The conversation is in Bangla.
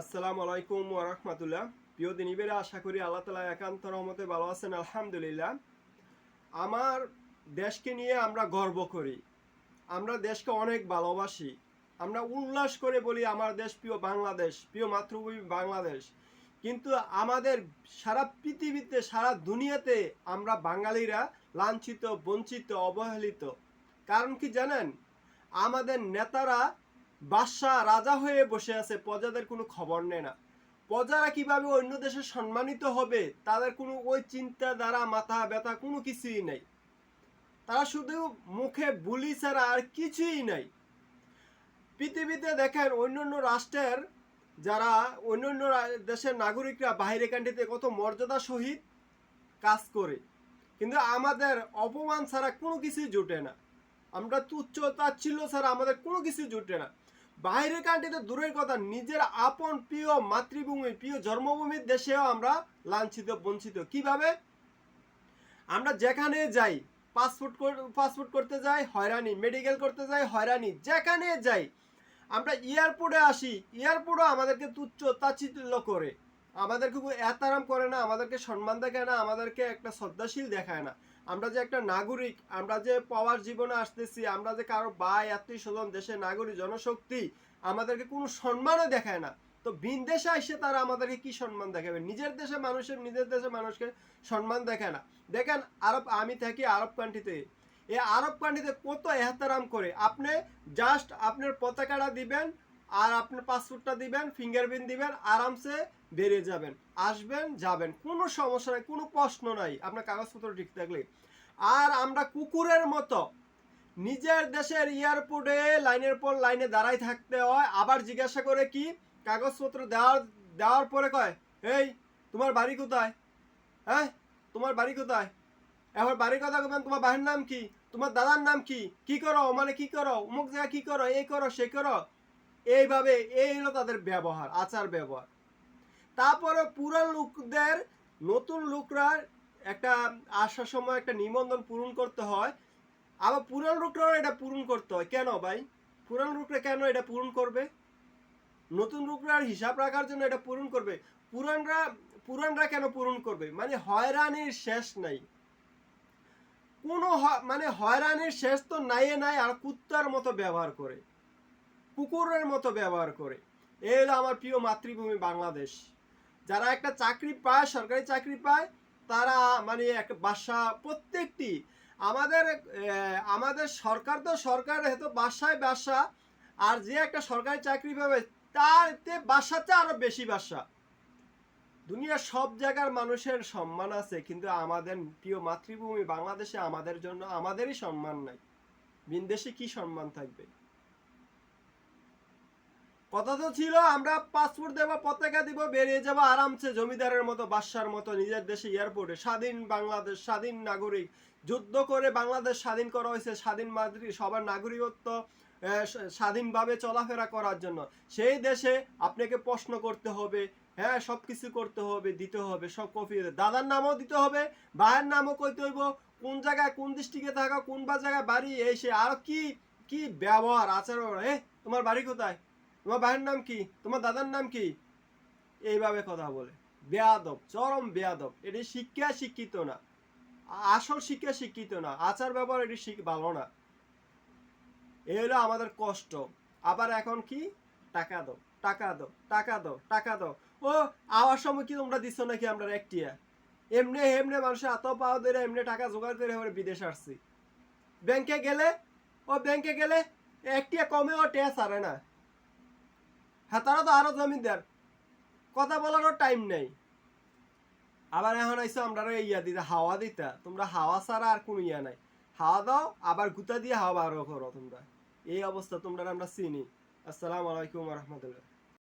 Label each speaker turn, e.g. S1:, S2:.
S1: আসসালামু আলাইকুম ওরহমতুল্লাহ প্রিয় দিনীবেরা, আশা করি আল্লাহ তালা একান্ত রহমতে ভালো আছেন, আলহামদুলিল্লাহ। আমার দেশকে নিয়ে আমরা গর্ব করি। আমরা দেশকে অনেক ভালোবাসি। আমরা উল্লাস করে বলি আমার দেশ প্রিয় বাংলাদেশ, প্রিয় মাতৃভূমি বাংলাদেশ। কিন্তু আমাদের সারা পৃথিবীতে, সারা দুনিয়াতে আমরা বাঙালিরা লাঞ্ছিত, বঞ্চিত, অবহেলিত। কারণ কি জানেন? আমাদের নেতারা বাদশাহ রাজা হয়ে বসে আছে, প্রজাদের কোনো খবর নেয় না। প্রজারা কীভাবে অন্য দেশে সম্মানিত হবে, তাদের কোনো ওই চিন্তা দ্বারা মাথা ব্যথা কোনো কিছুই নেই। তারা শুধু মুখে বুলি ছাড়া আর কিছুই নাই। পৃথিবীতে দেখেন অন্যান্য রাষ্ট্রের যারা, অন্যান্য দেশের নাগরিকরা বাইরে কান্ট্রিতে কত মর্যাদা সহিত কাজ করে। কিন্তু আমাদের অপমান ছাড়া কোনো কিছুই জুটে না। আমরা তুচ্ছ তাচ্ছিল্য ছাড়া আমাদের কোনো কিছু জুটে না। বাইরের কান্ট্রিতে দূরের কথা, নিজের আপন প্রিয় মাতৃভূমি, প্রিয় জন্মভূমির দেশেও আমরা লাঞ্ছিত, বঞ্চিত। কীভাবে? আমরা যেখানে যাই পাসপোর্ট পাসপোর্ট করতে যাই, হয়রানি মেডিকেল করতে যাই, হয়রানি, যেখানে যাই, আমরা এয়ারপোর্টে আসি এয়ারপোর্টও আমাদেরকে তুচ্ছ তাচ্ছিল্য করে। আমাদেরকে এতারাম করে না, আমাদেরকে সম্মান দেখায় না, আমাদেরকে একটা শ্রদ্ধাশীল দেখায় না। আমরা যে একটা নাগরিক, আমরা যে পাওয়ার জীবনে আসতেছি, আমরা যে কারও ভাই, আত্মীয় স্বজন, দেশের নাগরিক, জনশক্তি আমাদেরকে কোনো সম্মানও দেখায় না। তো ভিন দেশে এসে তারা আমাদেরকে কি সম্মান দেখাবে? নিজের দেশে মানুষের, নিজের দেশে মানুষকে সম্মান দেখায় না। দেখেন আরব, আমি থাকি আরব কান্ট্রিতে। এই আরব কান্ট্রিতে কত এহতারাম করে। আপনি জাস্ট আপনার পতাকাটা দিবেন আর আপনার পাসপোর্টটা দিবেন ফিঙ্গারপ্রিন্ট দিবেন, আরামসে বেরিয়ে যাবেন। আসবেন, যাবেন। কোনো সমস্যা নাই, কোনো প্রশ্ন নাই। আপনার কাগজপত্র ঠিক থাকলে। আর আমরা কুকুরের মতো, নিজের দেশের এয়ারপোর্টে লাইনের পর লাইনে দাঁড়াই থাকতে হয়। আবার জিজ্ঞাসা করে কি, কাগজপত্র দেওয়ার দেওয়ার পরে কয়, এই, তোমার বাড়ি কোথায়? হ্যাঁ তোমার বাড়ি কোথায়? এবার বাড়ির কথা বলবেন তোমার বাড়ির নাম কি? তোমার দাদার নাম কি? কি করো? মানে কি করো? অমুক জায়গায় কি করো? এই করো, সে করো? এইভাবে, এই হলো তাদের ব্যবহার, আচার ব্যবহার। তারপরে পুরান লোকদের, নতুন লোকরা একটা আসার সময় একটা নিবন্ধন পূরণ করতে হয়। আবার পুরান লোকরাও এটা পূরণ করতে হয়। কেন ভাই? পুরান লোকরা কেন এটা পূরণ করবে? নতুন লোকরার হিসাব রাখার জন্য এটা পূরণ করবে। পুরানরা পুরানরা কেন পূরণ করবে? মানে হয়রানির শেষ নাই। কোনো মানে হয়রানির শেষ তো নাই নাই আর কুত্তার মতো ব্যবহার করে। কুকুরের মতো ব্যবহার করে। এই হলো আমার প্রিয় মাতৃভূমি বাংলাদেশ। যারা একটা চাকরি পায়, সরকারি চাকরি পায়, তারা মানে একটা বাসা প্রত্যেকটি আমাদের আমাদের সরকার তো সরকার হয়তো বাসায় বাসা, আর যে একটা সরকারি চাকরি পাবে তারতে বাসাতে আরও বেশি বাসা। দুনিয়ার সব জায়গার মানুষের সম্মান আছে, কিন্তু আমাদের প্রিয় মাতৃভূমি বাংলাদেশে আমাদের জন্য আমাদেরই সম্মান নাই। বিনদেশে কি সম্মান থাকবে? কথা তো ছিল, আমরা পাসপোর্ট দেবো, পতাকা দিব, বেরিয়ে যাব আরামসে জমিদারের মতো, বাদশার মতো, নিজের দেশে এয়ারপোর্টে স্বাধীন বাংলাদেশ, স্বাধীন নাগরিক। যুদ্ধ করে বাংলাদেশ স্বাধীন করা হয়েছে স্বাধীন মাতৃ, সবার নাগরিকত্ব স্বাধীনভাবে চলাফেরা করার জন্য। সেই দেশে আপনাকে প্রশ্ন করতে হবে হ্যাঁ সব কিছু করতে হবে, দিতে হবে, সব কপি দাদার নামও দিতে হবে, ভাইয়ের নামও কইতে হইব, কোন জায়গায়, কোন ডিস্ট্রিক্টে থাকা, কোন বা জায়গায় বাড়ি, এই সে, আর কি কি ব্যবহার, আচরণ, এ, তোমার বাড়ি কোথায়? তোমার ভাইয়ের নাম কি? তোমার দাদার নাম কি? এইভাবে কথা বলে। বেয়াদব, চরম বেয়াদব। এটি শিক্ষা শিক্ষিত না। আসল শিক্ষা শিক্ষিত না। আচার ব্যবহার এটি শিখ ভালো না। এই হলো আমাদের কষ্ট। আবার এখন কি? টাকা দাও টাকা দাও টাকা দাও টাকা দাও। ও, আওয়ার সময় কি তোমরা দিচ্ছ নাকি আমরা একটিয়া? এমনি এমনি মানুষের হাত পাওয়া ধরে এমনি টাকা জোগাড় করে এবার বিদেশ আসছি। ব্যাংকে গেলে, ও ব্যাংকে গেলে একটিয়া ও টেয়া সারে না। হ্যাঁ তারা তো আরও জমিদার। কথা বলারও টাইম নেই। আবার এখন আইসো আমরা ইয়া দিতে, হাওয়া দিতা। তোমরা হাওয়া ছাড়া আর কোনো ইয়া নাই। হাওয়া দাও, আবার গুতা দিয়ে হাওয়া বারো করো তোমরা। এই অবস্থা তোমরা আমরা চিনি। আসসালামু আলাইকুম রহমতুল্লাহ।